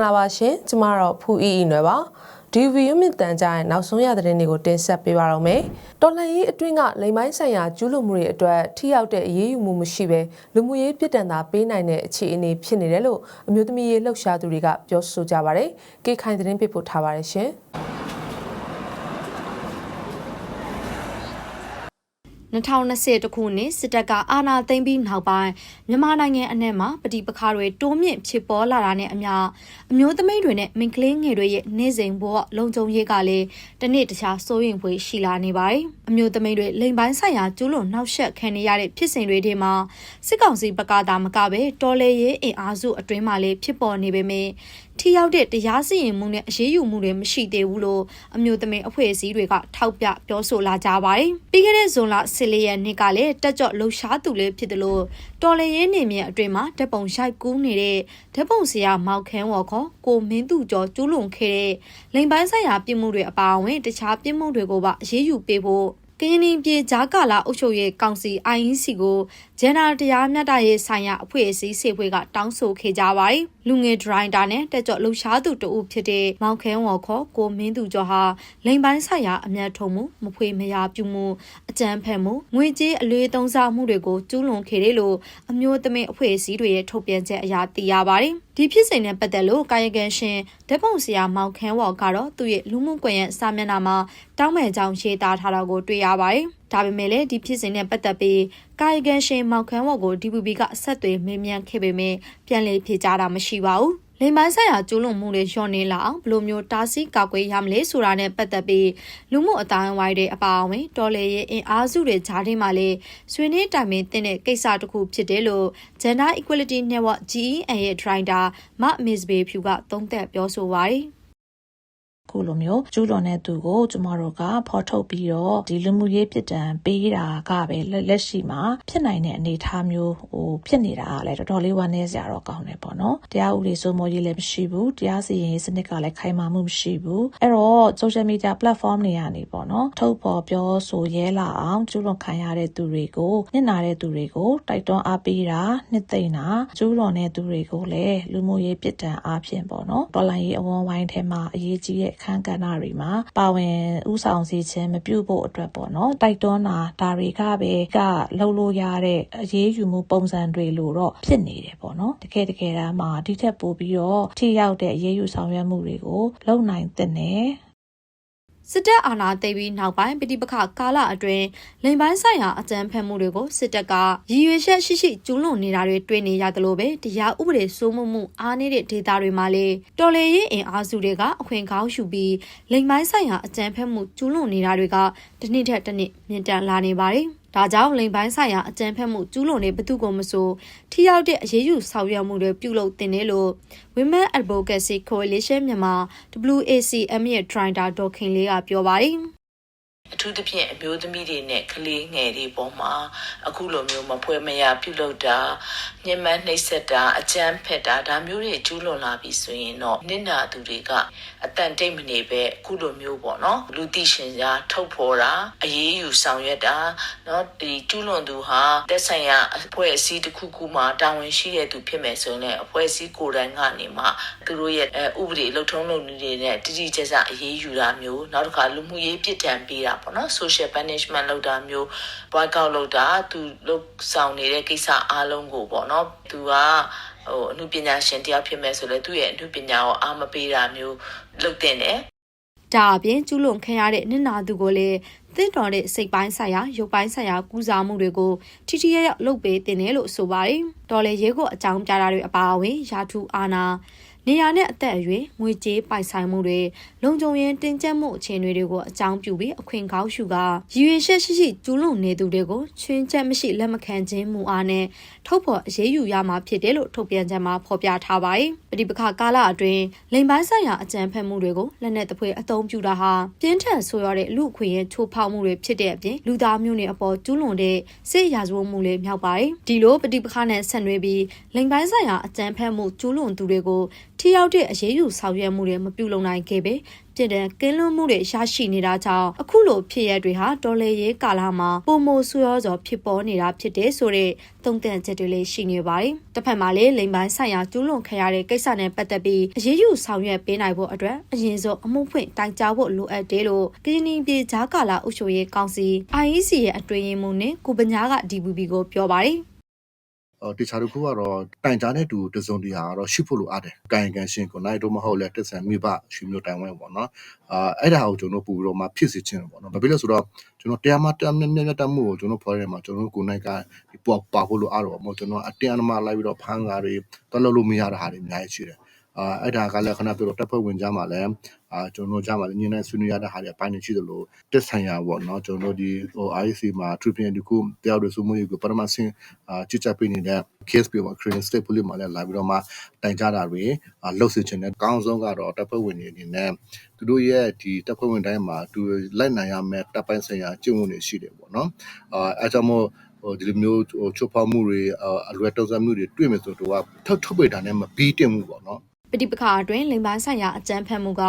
င်္ဂလာပါရှင်ကျမတော့ဖူအီအီနွယ်ပါဒီဗီယိုမြင့်တန်ကြရဲ့နောက်ဆုံးရသတင်းတွေကိုတင်ဆက်ပေးပါတော့မယ်တော်လှန်ရေးအတွင်းကလိမ်ပိုင်းဆိုင်ရာကျူးလွန်မှုတွေအတွက်ထိရောက်တဲ့အရေးယူမှုမရှိဘဲလူမှုရေးပြည်တံတာပေးနိုင်တဲ့အခြေအနေဖြစ်နေတယ်လို့အမျိုးသမီးရေးလှုပ်ရှားသူတွေကပြောဆိုကြပါတယ်ကေခိုင်သတင်းပေးပို့ထားပါတယ်ရှင် 2020ခုနှစ်စစ်တပ်ကအာဏာသိမ်းပြီးနောက်ပိုင်းမြန်မာနိုင်ငံအနှံ့မှာပဋိပက္ခတွေတိုးမြင့်ဖြစ်ပေါ်လာတာနဲ့အမျှအမျိုးသမီးတွေနဲ့မိန်းကလေးငယ်တွေရဲ့နေ့စဉ်ဘဝလုံခြုံရေးကလည်းတစ်နေ့တခြားစိုးရိမ်ဖွယ်ရှိလာနေပါတယ်။ အမျိုးသမီးတွေလိမ်ပိုင်းဆိုင်ရာကျူးလွန်နှောက်ယှက်ခံနေရတဲ့ဖြစ်စဉ်တွေထဲမှာစစ်ကောင်စီဘက်ကသာမကပဲတော်လေရေးအင်အားစုအတွင်းမှာလည်းဖြစ်ပေါ်နေပေမယ့်ထိရောက်တဲ့တရားစီရင်မှုနဲ့အရေးယူမှုတွေမရှိသေးဘူးလို့အမျိုးသမီးအဖွဲ့အစည်းတွေကထောက်ပြပြောဆိုလာကြပါတယ်။ပြီးခဲ့တဲ့ဇွန်လ14ရက်နေ့ကလည်းတက်ကြော့လှုပ်ရှားသူလေးဖြစ်တယ်လို့တော်လရင်နေမြေအတွင်းမှာဓပုံရိုက်ကူးနေတဲ့ဓပုံဆရာမောက်ခန်းဝေါ်ခေါ်ကိုမင်းသူကျော်ကျူးလွန်ခဲ့တဲ့လိမ်ပိုင်းဆိုင်ရာပြစ်မှုတွေအပါအဝင်တခြားပြစ်မှုတွေကိုပါအရေးယူပေးဖို့ ကရင်ပြည်ဂျာကာလာအုပ်ချုပ်ရေးကောင်စီ IEC ကို ဂျန်နာတရားမျှတရေးဆိုင်ရာအဖွဲ့အစည်းစေဖွဲ့ကတောင်းဆိုခဲ့ကြပါတယ်။လူငယ်ဒရိုင်တာနဲ့တက်ကြွလှူရှားသူတဦးဖြစ်တဲ့မောင်ခဲဝေါ်ခေါ်ကိုမင်းသူကျော်ဟာလိန်ပိုင်းဆိုင်ရာအမျက်ထုံမှုမဖွေမရပြုမှုအကြမ်းဖက်မှုငွေကြေးအလွေသုံးစားမှုတွေကိုကျူးလွန်ခဲ့တယ်လို့အမျိုးသမီးအဖွဲ့အစည်းတွေရဲ့ထုတ်ပြန်ချက်အရသိရပါတယ်။ဒီဖြစ်စဉ်နဲ့ပတ်သက်လို့ကာယကံရှင်ဓပုံဆရာမောင်ခန်းဝေါ်ကတော့သူ့ရဲ့လူမှုကွန်ရက်စာမျက်နှာမှာတောင်းပန်ကြောင်းရေးသားထားတာကိုတွေ့ရပါတယ်။ ဒါပေမဲ့လည်းဒီဖြစ်စဉ်နဲ့ပတ်သက်ပြီးကာယကံရှင်မောင်ခန်းဝေါ်ကို DPP ကအဆက်အသွယ်မေးမြန်းခဲ့ပေမဲ့ပြန်လည်ဖြေကြားတာမရှိပါဘူး။လိမ်ပိုင်းဆိုင်ရာကျူးလွန်မှုတွေလျော့နေလာအောင်ဘယ်လိုမျိုးတားဆီးကာကွယ်ရမလဲဆိုတာနဲ့ပတ်သက်ပြီးလူမှုအတိုင်းအဝိုင်းတွေအပါအဝင်တော်လေရဲ့အင်အားစုတွေဂျားထဲမှာလည်းဆွေးနွေးတိုင်ပင်တင်တဲ့ကိစ္စတစ်ခုဖြစ်တယ်လို့ Gender Equality Network GEN ရဲ့ Director မ Miss Bay Phew ကသုံးသပ်ပြောဆိုပါတယ်။ ခုလိုမျိုးကျူးလွန်တဲ့သူကိုကျမတို့ကဖော်ထုတ်ပြီးတော့ဒီလူမှုရေးပြည်တံပေးတာကပဲလက်ရှိမှာဖြစ်နိုင်တဲ့အနေအထားမျိုးဟိုဖြစ်နေတာကလည်းတော်တော်လေးဝမ်းနည်းစရာတော့ကောင်းတယ်ပေါ့နော်တရားဥပဒေစိုးမိုးရေးလည်းမရှိဘူးတရားစီရင်ရေးစနစ်ကလည်းခိုင်မာမှုမရှိဘူးအဲ့တော့ social media platform တွေကနေပေါ့နော်ထုတ်ဖော်ပြောဆိုရဲလာအောင်ကျူးလွန်ခံရတဲ့သူတွေကိုနစ်နာတဲ့သူတွေကိုတိုက်တွန်းအားပေးတာနှစ်သိမ့်တာကျူးလွန်တဲ့သူတွေကိုလည်းလူမှုရေးပြည်တံအားဖြင့်ပေါ့နော်တော်လိုင်းရေးအဝန်းဝိုင်းထဲမှာအရေးကြီးတဲ့အခန်းကဏ္ဍတွေမှာပါဝင်ဥဆောင်စေခြင်းမပြုဖို့အတွက်ပေါ့နော်တိုက်တွန်းတာဒါတွေကပဲကလှုပ်လို့ရတဲ့အရေးယူမှုပုံစံတွေလို့တော့ဖြစ်နေတယ်ပေါ့နော်တကယ်တကယ်တမ်းမှာဒီထက်ပိုပြီးတော့ထိရောက်တဲ့အရေးယူဆောင်ရွက်မှုတွေကိုလုပ်နိုင်တဲ့နယ် စစ်တပ်အာဏာသိမ်းပြီးနောက်ပိုင်းပဋိပက္ခကာလအတွင်းလိမ်ပိုင်းဆိုင်ရာအကြမ်းဖက်မှုတွေကိုစစ်တပ်ကရည်ရွယ်ချက်ရှိရှိကျူးလွန်နေတာတွေတွေ့နေရတယ်လို့ပဲတရားဥပဒေစိုးမိုးမှုအားနည်းတဲ့ဒေသတွေမှာလေတော်လေရင်အင်အားစုတွေကအခွင့်ကောင်းယူပြီးလိမ်ပိုင်းဆိုင်ရာအကြမ်းဖက်မှုကျူးလွန်နေတာတွေကတစ်နှစ်ထက်တစ်နှစ်မြင့်တက်လာနေပါတယ် ဒါကြောင့်လိမ်ပိုင်းဆိုင်ရာအကြမ်းဖက်မှုကျူးလွန်တဲ့ဘသူကိုမဆိုထိရောက်တဲ့အရေးယူဆောင်ရွက်မှုတွေပြုလုပ်တင်တယ်လို့ Women Advocacy Coalition မြန်မာ WACM ရဲ့ Director ဒေါ်ခင်လေးကပြောပါတယ် အထူးသဖြင့်အမျိုးသမီးတွေနဲ့ကလေးငယ်တွေပေါ်မှာအခုလိုမျိုးမဖွဲမရပြုလုပ်တာညှဉ်းပန်းနှိပ်စက်တာအကြမ်းဖက်တာဒါမျိုးတွေကျူးလွန်လာပြီဆိုရင်တော့နစ်နာသူတွေကအတန်တိတ်မနေပဲအခုလိုမျိုးပေါ့နော်လူသိရှင်ကြားထုတ်ဖော်တာအရေးယူဆောင်ရွက်တာနော်ဒီကျူးလွန်သူဟာတက်ဆိုင်ရာအဖွဲ့အစည်းတစ်ခုခုမှာတာဝန်ရှိတဲ့သူဖြစ်မယ်ဆိုရင်လည်းအဖွဲ့အစည်းကိုယ်တိုင်ကနေမှသူတို့ရဲ့ဥပဒေလှုပ်ထုံးလုပ်နည်းတွေနဲ့တိတိကျကျအရေးယူတာမျိုးနောက်တစ်ခါလူမှုရေးပြစ်ဒဏ်ပေးတာပေါ့နော် social punishment လုပ်တာမျိုး boycott လုပ်တာသူလုပ်ဆောင်နေတဲ့ကိစ္စအားလုံးကိုပေါ့နော်သူကဟိုအမှုပညာရှင်တယောက်ဖြစ်မဲ့ဆိုလဲသူ့ရဲ့အမှုပညာကိုအားမပေးတာမျိုးလုပ်တင်တယ်ဒါအပြင်ကျူးလွန်ခံရတဲ့နစ်နာသူကိုလည်းသင့်တော်တဲ့စိတ်ပိုင်းဆိုင်ရာရုပ်ပိုင်းဆိုင်ရာကူးစားမှုတွေကိုထိထိရရလုပ်ပေးတင်တယ်လို့ဆိုပါတယ်။တော်လေရဲကိုအကြောင်းပြတာတွေအပါအဝင်ယာထုအာနာ နေရာနဲ့အသက်အရွယ်ငွေကြေးပိုင်ဆိုင်မှုတွေလုံခြုံရေးတင်ကျပ်မှုအခြေအနေတွေကိုအကြောင်းပြုပြီးအခွင့်ကောင်းရှုကရည်ရွယ်ချက်ရှိရှိကျူးလွန်နေသူတွေကိုချွင်းချက်မရှိလက်မခံခြင်းမူအားနဲ့ထုတ်ဖော်အရေးယူရမှာဖြစ်တယ်လို့ထုတ်ပြန်ချက်မှာဖော်ပြထားပါတယ်။ပဋိပက္ခကာလအတွင်းလိမ်ပိုင်းဆိုင်ရာအကြမ်းဖက်မှုတွေကိုလက်နက်တပွဲအသုံးပြုတာဟာပြင်းထန်ဆိုးရတဲ့လူအခွင့်အရေးချိုးဖောက်မှုတွေဖြစ်တဲ့အပြင်လူသားမျိုးနွယ်အပေါ်ကျူးလွန်တဲ့စစ်ရာဇဝတ်မှုတွေမြောက်ပါတယ်။ဒီလိုပဋိပက္ခနဲ့ဆက်နွယ်ပြီးလိမ်ပိုင်းဆိုင်ရာအကြမ်းဖက်မှုကျူးလွန်သူတွေကိုထိရောက်တဲ့အရေးယူဆောင်ရွက်မှုတွေမပြုလုပ်နိုင်ခဲ့ပေပြည်တဲ့ကင်းလွန်းမှုတွေရရှိနေတာကြောင့်အခုလိုဖြစ်ရတွေဟာတော်လေရေးကာလမှာပုံမိုဆူရောစွာဖြစ်ပေါ်နေတာဖြစ်တဲ့ဆိုတဲ့သုံးသပ်ချက်တွေလည်းရှိနေပါတယ်။တစ်ဖက်မှာလည်းလိမ်ပိုင်းဆိုင်ရာကျူးလွန်ခံရတဲ့ကိစ္စနဲ့ပတ်သက်ပြီးအရေးယူဆောင်ရွက်ပေးနိုင်ဖို့အတွက်အရင်ဆုံးအမှုဖွင့်တိုင်ကြားဖို့လိုအပ်တယ်လို့ကရင်နီပြည်ဂျာကာလာအုပ်ချုပ်ရေးကောင်စီ IEC ရဲ့အတွင်းရေးမှူးနဲ့ကိုပညာက DVB ကိုပြောပါတယ်။အော် တခြားတစ်ခုကတော့တိုင်ကြားတဲ့သူတစုံတရာကတော့ရှိဖို့လိုအပ်တယ်။ကာယကံရှင်ကိုနိုင်တော့မဟုတ်လဲတက်ဆန်မိဘရွှေမျိုးတိုင်ဝဲပေါ့နော်။အာအဲ့ဒါကိုကျွန်တော်ပူပြီးတော့မှဖြစ်စေချင်တယ်ပေါ့နော်။ဘာဖြစ်လဲဆိုတော့ကျွန်တော်တရားမတရားမြတ်မြတ်တမှုကိုကျွန်တော်ဖော်ရဲမှာကျွန်တော်ကိုနိုင်ကဒီပေါ်ပါဖို့လိုအပ်တော့ပေါ့ကျွန်တော်အတင်းအဓမ္မလိုက်ပြီးတော့ဖမ်းကားတွေတော်လို့လို့မရတဲ့ဟာတွေအများကြီးရှိတယ်။ အာအဲ့ဒါကလည်းခဏပြောတော့တပ်ဖွဲ့ဝင်ကြမှာလည်းအာကျွန်တော်ကြမှာလည်းညနေဆွေးနွေးရတဲ့ဟာတွေအပိုင်းနေရှိသလိုတက်ဆိုင်ရာပေါ့နော်ကျွန်တော်ဒီဟို IC မှာ tribunal ဒီခုတရားတွေစုမှုကိုပထမဆင့်အာကြည့်ချက်ပေးနေတဲ့ case ပြပါ Korean State Police မှာလည်းလာပြီးတော့မှတိုင်ကြတာတွေအာလှုပ်စေချင်တဲ့အကောင်းဆုံးကတော့တပ်ဖွဲ့ဝင်တွေအနေနဲ့သူတို့ရဲ့ဒီတပ်ဖွဲ့ဝင်တိုင်းမှာသူလိုက်နိုင်ရမယ့်တပ်ပိုင်းဆိုင်ရာကျင့်ဝတ်တွေရှိတယ်ပေါ့နော်အာအဲကြောင့်မို့ဟိုဒီလိုမျိုးဟိုချုပ်ဖောက်မှုတွေအလွယ်တုံးစမ်းမှုတွေတွေ့မယ်ဆိုတော့ထုတ်ထုတ်ပိတ်တာနဲ့မပြီးတင်မှုပေါ့နော် ပဋိပက္ခအတွင်းလိမ်ပိုင်းဆိုင်ရာအကြမ်းဖက်မှုက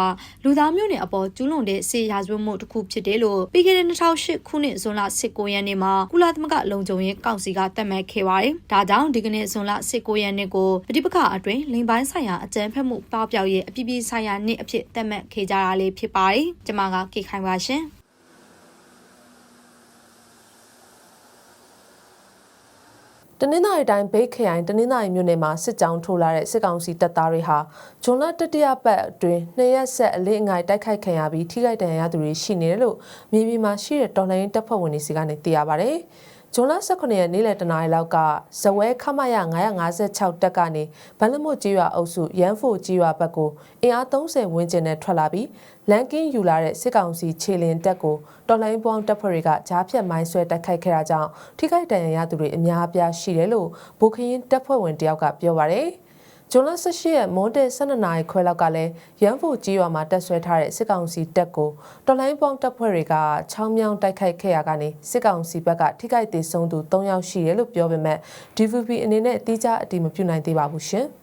လူသားမျိုးနွယ်အပေါ်ကျူးလွန်တဲ့ဆေးရာဇဝတ်မှုတစ်ခုဖြစ်တယ်လို့ပြီးခဲ့တဲ့2008ခုနှစ်ဇွန်လ19ရက်နေ့မှာကုလသမဂ္ဂလုံခြုံရေးကောင်စီကသတ်မှတ်ခဲ့ပါတယ်။ဒါကြောင့်ဒီကနေ့ဇွန်လ19ရက်နေ့ကိုပဋိပက္ခအတွင်းလိမ်ပိုင်းဆိုင်ရာအကြမ်းဖက်မှုပေါပြောက်ရဲ့အပြည်ပြည်ဆိုင်ရာနေ့အဖြစ်သတ်မှတ်ခဲ့ကြတာလေးဖြစ်ပါတယ်။ကျွန်မကကေခိုင်ပါရှင်။ တနင်္သာရီတိုင်းဘိတ်ခရိုင်တနင်္သာရီမြို့နယ်မှာစစ်ကြောင်းထိုးလာတဲ့စစ်ကောင်စီတပ်သားတွေဟာဂျွန်လတတိယပတ်အတွင်းနှစ်ရက်ဆက်အလေးအငိုက်တိုက်ခိုက်ခံရပြီးထိခိုက်ဒဏ်ရာရသူတွေရှိနေတယ်လို့မြေပြင်မှာရှိတဲ့တော်လှန်ရေးတပ်ဖွဲ့ဝင်တွေစီကနေသိရပါဗျ။ ဂျွန်လ18ရက်နေ့လယ်တနာရီလောက်ကဇဝဲခမရ956တက်ကနေဗန်လမွတ်ကြီးရွာအုပ်စုရန်ဖို့ကြီးရွာဘက်ကိုအင်အား30ဝန်းကျင်နဲ့ထွက်လာပြီးလန်ကင်းယူလာတဲ့စစ်ကောင်စီခြေလင်တက်ကိုတော်လိုင်းပေါင်းတပ်ဖွဲ့တွေကကြားဖြတ်မိုင်းဆွဲတိုက်ခိုက်ခဲ့တာကြောင့်ထိခိုက်ဒဏ်ရာရသူတွေအများအပြားရှိတယ်လို့ဗိုလ်ခရင်တပ်ဖွဲ့ဝင်တယောက်ကပြောပါရယ် ဂျွန်လ18ရက်မွန်တဲ12နာရီခွဲလောက်ကလည်းရန်ဖို့ကြီးရွာမှာတက်ဆွဲထားတဲ့စစ်ကောင်စီတပ်ကိုတော်လိုင်းပေါင်းတပ်ဖွဲ့တွေကချောင်းမြောင်းတိုက်ခိုက်ခဲ့ရကနေစစ်ကောင်စီဘက်ကထိခိုက်ဒေဆုံးသူ3ယောက်ရှိတယ်လို့ပြောပေမဲ့ DVB အနေနဲ့အတိအကျအတည်မပြုနိုင်သေးပါဘူးရှင်။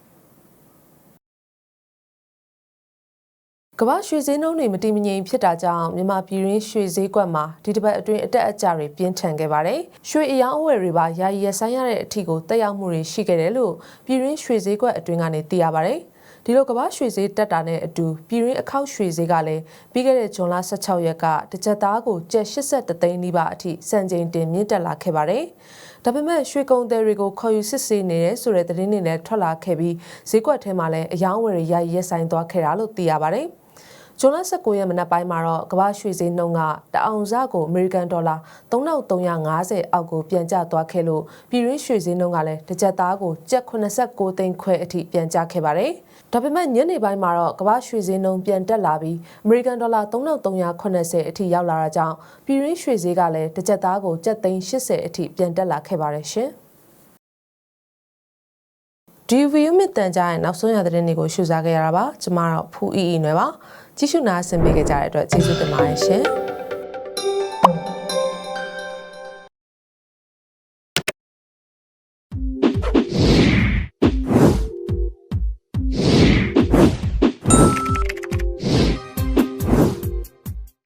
ကမ္ဘာရွှေဈေးနှုန်းတွေမတည်မငြိမ်ဖြစ်တာကြောင့်မြန်မာပြည်ရင်းရွှေဈေးကွက်မှာဒီတစ်ပတ်အတွင်းအတက်အကျတွေပြင်းထန်ခဲ့ပါတယ်။ရွှေအယောင်အဝယ်တွေပါယာယီရဆိုင်ရတဲ့အထီကိုတက်ရောက်မှုတွေရှိခဲ့တယ်လို့ပြည်ရင်းရွှေဈေးကွက်အတွင်းကနေသိရပါတယ်။ဒီလိုကမ္ဘာရွှေဈေးတက်တာနဲ့အတူပြည်ရင်းအခောက်ရွှေဈေးကလည်းပြီးခဲ့တဲ့ဇွန်လ16ရက်ကတစ်ကြက်သားကိုကျပ်83သိန်းနီးပါးအထိစံချိန်တင်မြင့်တက်လာခဲ့ပါတယ်။ဒါပေမဲ့ရွှေကုံသည်တွေကိုခေါ်ယူစစ်ဆေးနေတဲ့ဆိုတဲ့သတင်းတွေလည်းထွက်လာခဲ့ပြီးဈေးကွက်ထဲမှာလည်းအယောင်ဝယ်တွေယာယီရက်ဆိုင်သွားခဲ့တာလို့သိရပါတယ်။ ဇွန်လ19ရက်မနက်ပိုင်းမှာတော့ကမ္ဘာရွှေဈေးနှုန်းကတအောင်စကိုအမေရိကန်ဒေါ်လာ3350အောက်ကိုပြန်ကျသွားခဲ့လို့ပြည်ရင်းရွှေဈေးနှုန်းကလည်းတစ်ကြက်သားကိုကျပ်89သိန်းခွဲအထိပြန်ကျခဲ့ပါတယ်။ဒါပေမဲ့ညနေပိုင်းမှာတော့ကမ္ဘာရွှေဈေးနှုန်းပြန်တက်လာပြီးအမေရိကန်ဒေါ်လာ3380အထိရောက်လာတာကြောင့်ပြည်ရင်းရွှေဈေးကလည်းတစ်ကြက်သားကိုကျပ်သိန်း80အထိပြန်တက်လာခဲ့ပါတယ်ရှင်။ဒီဗီယိုမြင့်တန်ကြားရဲ့နောက်ဆုံးရတဲ့နေ့ကိုရှုစားခဲ့ရတာပါကျမတော့ဖူအီအီနွယ်ပါ ကြည့်ရှုနာဆင်ပေးကြတဲ့အတွက်ကျေးဇူးတင်ပါတယ်ရှင်